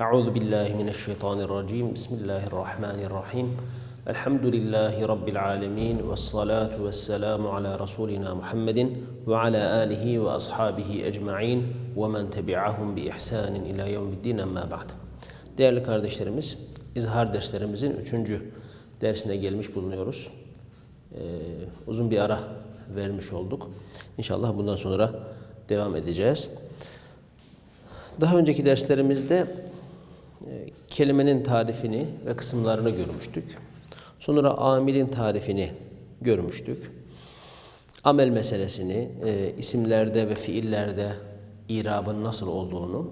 Euzu billahi mineşşeytanirracim. Bismillahirrahmanirrahim. Elhamdülillahi rabbil alamin ve salatu vesselamu ala rasulina Muhammedin ve ala alihi ve ashabihi ecmaîn ve men tebi'ahum bi ihsanin ila yevmiddin amma ba'd. Değerli kardeşlerimiz, izhar derslerimizin üçüncü dersine gelmiş bulunuyoruz. Ee, uzun bir ara vermiş olduk. İnşallah bundan sonra devam edeceğiz. Daha önceki derslerimizde kelimenin tarifini ve kısımlarını görmüştük. Sonra amilin tarifini görmüştük. Amel meselesini, e, isimlerde ve fiillerde irabın nasıl olduğunu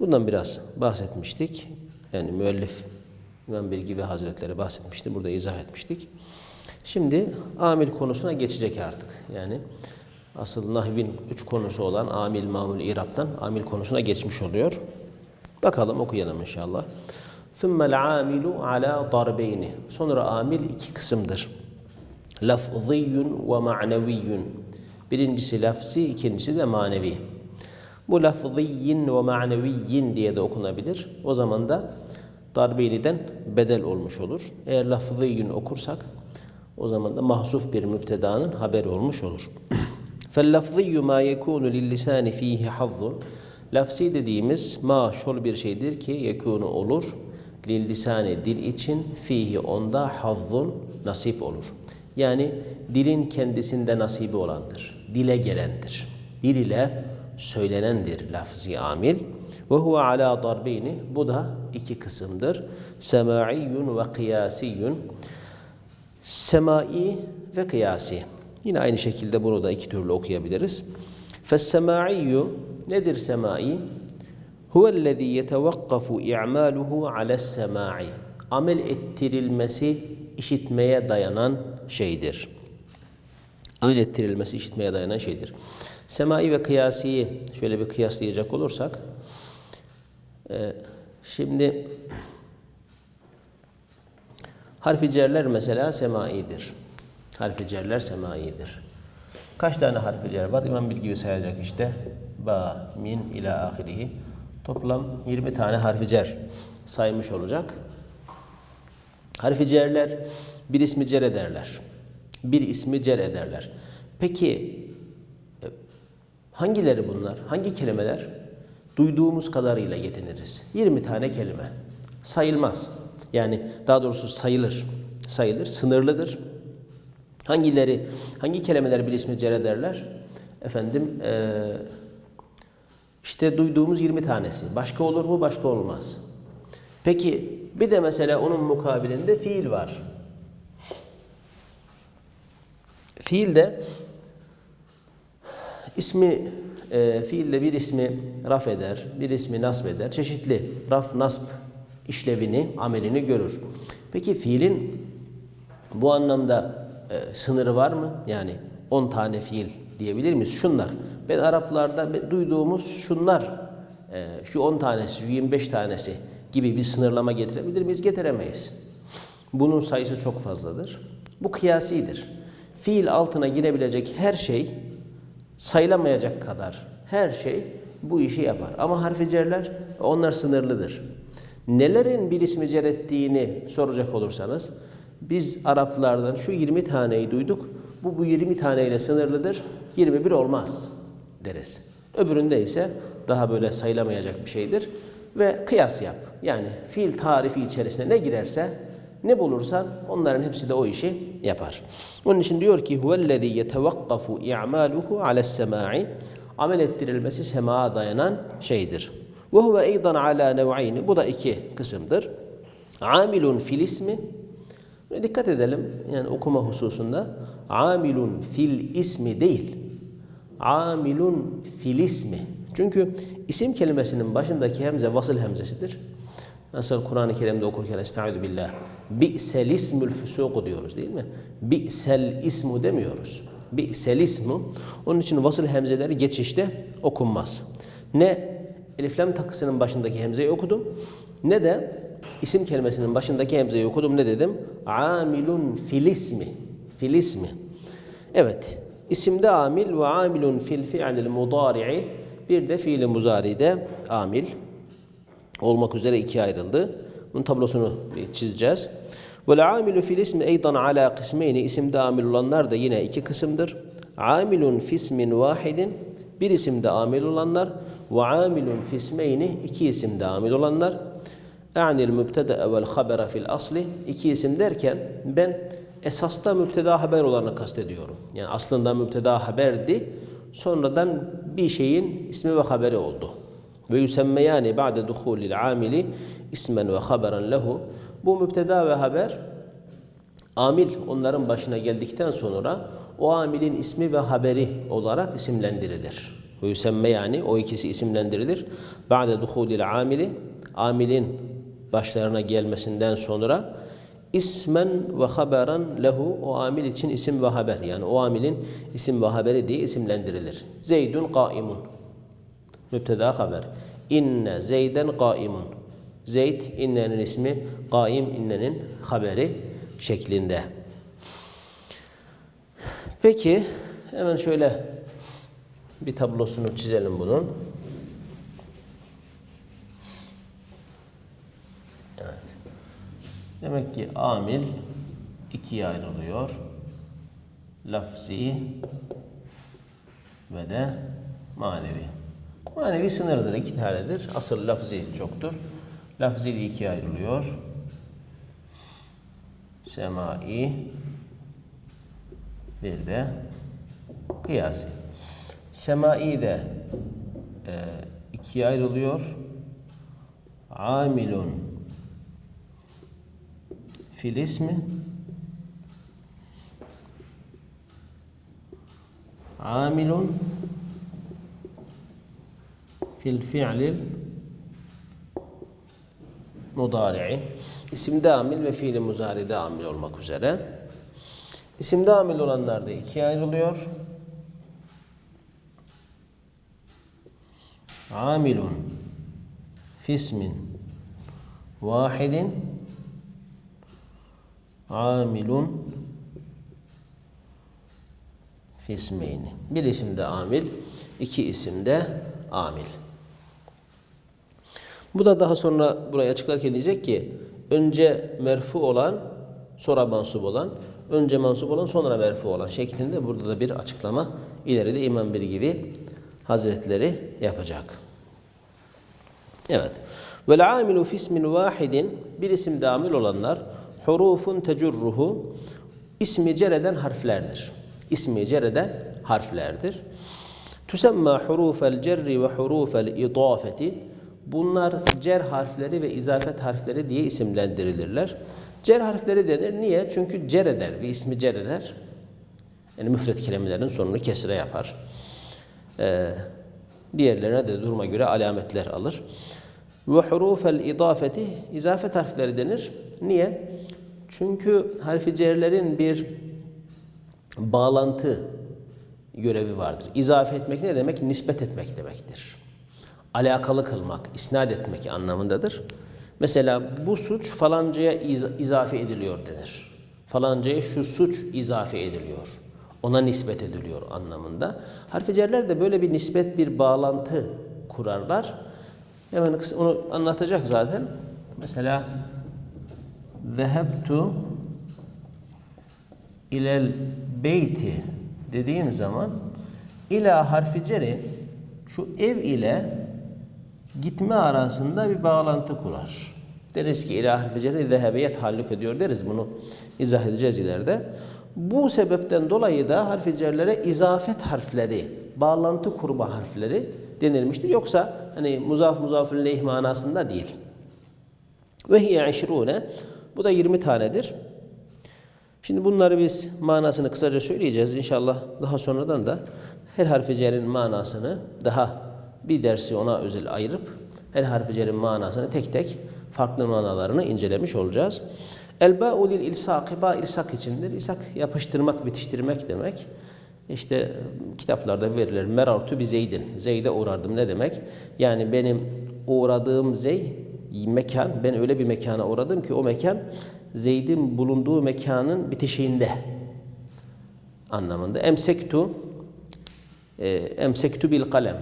bundan biraz bahsetmiştik. Yani müellif İmam Bilgi ve Hazretleri bahsetmişti. Burada izah etmiştik. Şimdi amil konusuna geçecek artık. Yani asıl nahvin üç konusu olan amil, mamul, iraptan amil konusuna geçmiş oluyor. Bakalım okuyalım inşallah. ثُمَّ الْعَامِلُ عَلَى ضَرْبَيْنِ Sonra amil iki kısımdır. لَفْظِيٌّ وَمَعْنَوِيٌّ Birincisi lafzi, ikincisi de manevi. Bu lafziyyin ve maneviyyin diye de okunabilir. O zaman da darbeyni'den bedel olmuş olur. Eğer lafziyyün okursak o zaman da mahzuf bir mübtedanın haberi olmuş olur. فَاللَّفْظِيُّ مَا يَكُونُ لِلْلِسَانِ ف۪يهِ حَظٌّ Lafzi dediğimiz ma şol bir şeydir ki yekunu olur. Lil lisani dil için fihi onda hazzun nasip olur. Yani dilin kendisinde nasibi olandır. Dile gelendir. Dil ile söylenendir lafzi amil. Ve huve ala darbeyni. Bu da iki kısımdır. Sema'iyyun ve kıyasiyyun. Semai ve kıyasi. Yine aynı şekilde bunu da iki türlü okuyabiliriz. Fessema'iyyu nedir semai? Huvellezî yetevakkafu i'maluhu ale's-semâ'i. Amel ettirilmesi işitmeye dayanan şeydir. Amel ettirilmesi işitmeye dayanan şeydir. Semai ve kıyasiyi şöyle bir kıyaslayacak olursak, e, şimdi harfi cerler mesela semaidir. Harfi cerler semaidir. Kaç tane harfi cer var? İmam bir gibi sayacak işte. Ba, min ila ahirihi. Toplam 20 tane harfi cer saymış olacak. Harfi cerler bir ismi cer ederler. Bir ismi cer ederler. Peki e, hangileri bunlar? Hangi kelimeler? Duyduğumuz kadarıyla yetiniriz. 20 tane kelime. Sayılmaz. Yani daha doğrusu sayılır. Sayılır, sınırlıdır. Hangileri, hangi kelimeler bir ismi cer ederler? Efendim, e, işte duyduğumuz 20 tanesi. Başka olur mu? Başka olmaz. Peki, bir de mesela onun mukabilinde fiil var. Fiil de ismi e, fiille bir ismi raf eder, bir ismi nasb eder. Çeşitli raf, nasb işlevini, amelini görür. Peki fiilin bu anlamda e, sınırı var mı? Yani 10 tane fiil diyebilir miyiz? Şunlar. Ben Araplarda duyduğumuz şunlar, e, şu 10 tanesi, şu 25 tanesi gibi bir sınırlama getirebilir miyiz? Getiremeyiz. Bunun sayısı çok fazladır. Bu kıyasidir. Fiil altına girebilecek her şey sayılamayacak kadar her şey bu işi yapar. Ama harfi cerler onlar sınırlıdır. Nelerin bir ismi cer ettiğini soracak olursanız biz Araplardan şu 20 taneyi duyduk. Bu bu 20 taneyle sınırlıdır. 21 olmaz deriz. Öbüründe ise daha böyle sayılamayacak bir şeydir ve kıyas yap. Yani fiil tarifi içerisine ne girerse ne bulursan onların hepsi de o işi yapar. Onun için diyor ki huvellezî yetevakkafu i'maluhu ale's-semâ'i amel ettirilmesi semaya dayanan şeydir. Ve huve eydan ala nev'ayni bu da iki kısımdır. Amilun fil ismi dikkat edelim yani okuma hususunda amilun fil ismi değil. Amilun fil ismi. Çünkü isim kelimesinin başındaki hemze vasıl hemzesidir. Nasıl Kur'an-ı Kerim'de okurken estaizu billah. Bi'sel ismül füsuku diyoruz değil mi? Bi'sel ismu demiyoruz. Bi'sel ismu. Onun için vasıl hemzeleri geçişte okunmaz. Ne eliflem takısının başındaki hemzeyi okudum ne de isim kelimesinin başındaki hemzeyi okudum ne dedim? Amilun fil ismi. Fil ismi. Evet. İsimde amil ve amilun fil fi'lil mudari'i bir de fiil-i muzari'de amil. olmak üzere ikiye ayrıldı. Bunun tablosunu çizeceğiz. Vel amilu fil ismi eydan ala kısmeyni isimde amil olanlar da yine iki kısımdır. Amilun fismin vahidin bir isimde amil olanlar ve amilun fismeyni iki isimde amil olanlar. A'nil mübteda vel habera fil asli iki isim derken ben esasta mübteda haber olanı kastediyorum. Yani aslında mübteda haberdi. Sonradan bir şeyin ismi ve haberi oldu. Ve yüsemmeyani ba'de duhulil amili ismen ve haberen lehu. Bu mübteda ve haber amil onların başına geldikten sonra o amilin ismi ve haberi olarak isimlendirilir. Ve yüsemme yani o ikisi isimlendirilir. Ba'de duhulil amili amilin başlarına gelmesinden sonra ismen ve haberen lehu o amil için isim ve haber yani o amilin isim ve haberi diye isimlendirilir. Zeydun kaimun mübteda haber. İnne Zeyden kaimun. Zeyd innenin ismi, kaim innenin haberi şeklinde. Peki hemen şöyle bir tablosunu çizelim bunun. Demek ki amil ikiye ayrılıyor. Lafzi ve de manevi. Manevi sınırdır, iki tanedir. Asıl lafzi çoktur. Lafzi de ikiye ayrılıyor. Semai bir de kıyasi. Semai de e, ikiye ayrılıyor. Amilun fil ismi. Amilun. Fil fi'lil mudari'i. İsimde amil ve fiili muzari'de olmak üzere. İsimde amil olanlar da ikiye ayrılıyor. Amilun. Fismin. Vahidin amilun fismeyni. Bir isimde amil, iki isimde amil. Bu da daha sonra burayı açıklarken diyecek ki önce merfu olan sonra mansup olan önce mansup olan sonra merfu olan şeklinde burada da bir açıklama ileride İmam bir gibi Hazretleri yapacak. Evet. Vel amilu fi ismin vahidin bir isimde amil olanlar hurufun tecurruhu ismi cereden harflerdir. İsmi cereden harflerdir. Tüsemma hurufel cerri ve hurufel idafeti Bunlar cer harfleri ve izafet harfleri diye isimlendirilirler. Cer harfleri denir. Niye? Çünkü cer eder. Bir ismi cer eder. Yani müfret kelimelerin sonunu kesire yapar. Ee, diğerlerine de duruma göre alametler alır. Ve hurufel idafeti izafet harfleri denir. Niye? Çünkü harfi cerlerin bir bağlantı görevi vardır. İzafe etmek ne demek? Nispet etmek demektir alakalı kılmak, isnat etmek anlamındadır. Mesela bu suç falancaya iz- izafe ediliyor denir. Falancaya şu suç izafe ediliyor. Ona nispet ediliyor anlamında. Harfi cerler de böyle bir nispet, bir bağlantı kurarlar. Hemen onu anlatacak zaten. Mesela Zehebtu ilel beyti dediğim zaman ila harfi ceri şu ev ile gitme arasında bir bağlantı kurar. Deriz ki ilah harfi ceri zehebiyet hallük ediyor deriz. Bunu izah edeceğiz ileride. Bu sebepten dolayı da harfi cerlere izafet harfleri, bağlantı kurma harfleri denilmiştir. Yoksa hani muzaf muzafun leyh manasında değil. Ve hiye eşrune bu da 20 tanedir. Şimdi bunları biz manasını kısaca söyleyeceğiz. İnşallah daha sonradan da her harfi cerin manasını daha bir dersi ona özel ayırıp her harfi cerin manasını tek tek farklı manalarını incelemiş olacağız. El ba'u lil ilsak, ba ilsak içindir. İlsak yapıştırmak, bitiştirmek demek. İşte kitaplarda verilir. Merartu bi zeydin. Zeyde uğrardım ne demek? Yani benim uğradığım zey mekan, ben öyle bir mekana uğradım ki o mekan Zeyd'in bulunduğu mekanın bitişiğinde anlamında. Emsektu e, emsektu bil kalem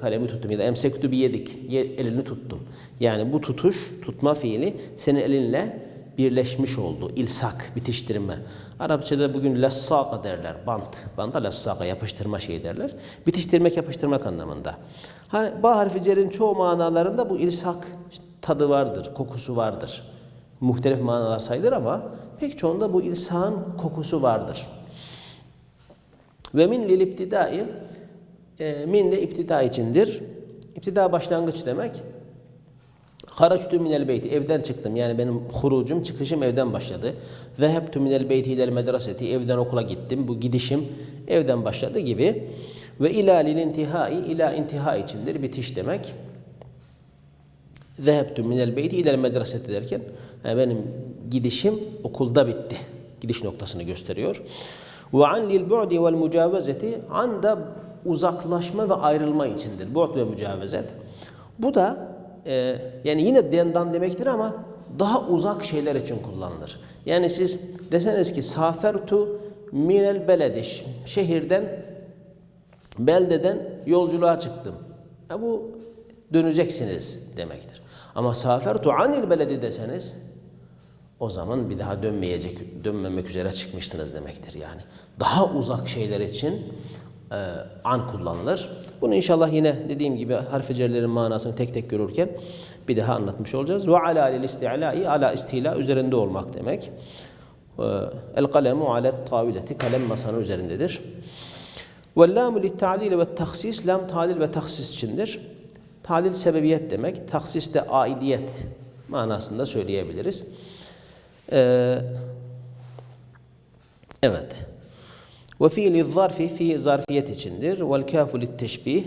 kalemi tuttum ya da emsektu bi yedik ye- elini tuttum. Yani bu tutuş tutma fiili senin elinle birleşmiş oldu. İlsak bitiştirme. Arapçada bugün lassaka derler. Bant. Banta lassaka yapıştırma şey derler. Bitiştirmek yapıştırmak anlamında. Hani ba harfi cerin çoğu manalarında bu ilsak tadı vardır, kokusu vardır. Muhtelif manalar sayılır ama pek çoğunda bu ilsağın kokusu vardır. Ve min lil iptidai e, min de iptida içindir. İptida başlangıç demek. Haraçtu minel beyti evden çıktım. Yani benim hurucum çıkışım evden başladı. Zehebtu minel beyti ilel medreseti evden okula gittim. Bu gidişim evden başladı gibi. Ve ila lil intihai ila intiha içindir. Bitiş demek. Zehebtu minel beyti ilel medreseti derken yani benim gidişim okulda bitti. Gidiş noktasını gösteriyor. Ve an lil bu'di vel mucavezeti an da uzaklaşma ve ayrılma içindir. Bu'd ve mücavezet. Bu da e, yani yine dendan demektir ama daha uzak şeyler için kullanılır. Yani siz deseniz ki safertu minel belediş şehirden beldeden yolculuğa çıktım. Ya bu döneceksiniz demektir. Ama safertu anil beledi deseniz o zaman bir daha dönmeyecek, dönmemek üzere çıkmışsınız demektir yani. Daha uzak şeyler için e, an kullanılır. Bunu inşallah yine dediğim gibi harf cerlerin manasını tek tek görürken bir daha anlatmış olacağız. Ve ala lil isti'lai ala istila üzerinde olmak demek. E, El kalemu ala tavileti kalem masanın üzerindedir. Ve lamu lit ta'lil ve tahsis lam ta'lil ve tahsis içindir. Ta'lil sebebiyet demek. Tahsis de aidiyet manasında söyleyebiliriz. Ee, evet. Ve fiili zarfi fi zarfiyet içindir. Vel kafu teşbih.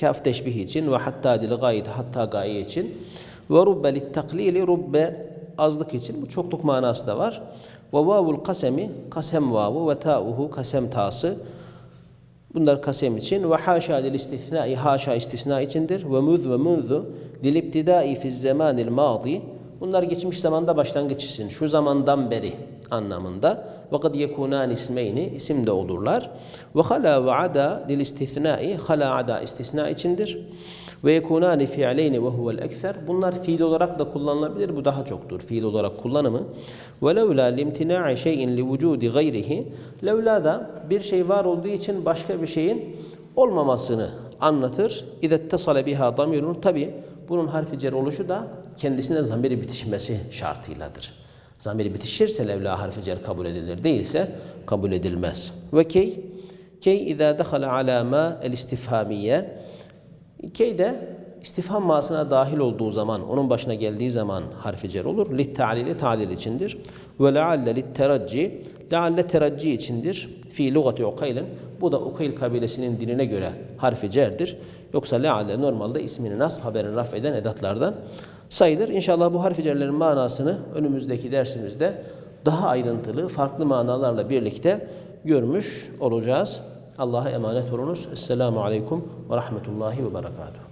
Kaf teşbih için ve hatta dil gayet hatta gaye için. Ve rubbe lit taklili rubbe azlık için. Bu çokluk manası da var. Ve vavul kasemi kasem vavu ve ta'uhu kasem tası. Bunlar kasem için. Ve haşa lil istisnai haşa istisna içindir. Ve muz ve munzu lil iptidai fi zamanil madi bunlar geçmiş zamanda başlangıç için şu zamandan beri anlamında ve kad yekunan ismeyni isim de olurlar ve hala ve ada lil istisnai hala ada istisna içindir ve yekunani fi'leyni ve huvel ekser bunlar fiil olarak da kullanılabilir bu daha çoktur fiil olarak kullanımı ve levla limtina'i şeyin li vücudi gayrihi levla da bir şey var olduğu için başka bir şeyin olmamasını anlatır. İde tesale biha damirun tabi bunun harfi cer oluşu da kendisine zamiri bitişmesi şartıyladır. Zamiri bitişirse levla harfi cer kabul edilir değilse kabul edilmez. Ve key key izâ dehala alâ mâ el istifhamiye Key de istifham masına dahil olduğu zaman, onun başına geldiği zaman harfi cer olur. Lit ta'lili ta'lil içindir. Ve lealle lit teracci, lealle teracci içindir. Fi lugati ukaylin. Bu da Ukayl kabilesinin diline göre harfi cerdir. Yoksa lealle normalde ismini nasb haberini raf eden edatlardan sayılır. İnşallah bu harfi cerlerin manasını önümüzdeki dersimizde daha ayrıntılı, farklı manalarla birlikte görmüş olacağız. Allah'a emanet olunuz. Esselamu Aleyküm ve Rahmetullahi ve Berekatuhu.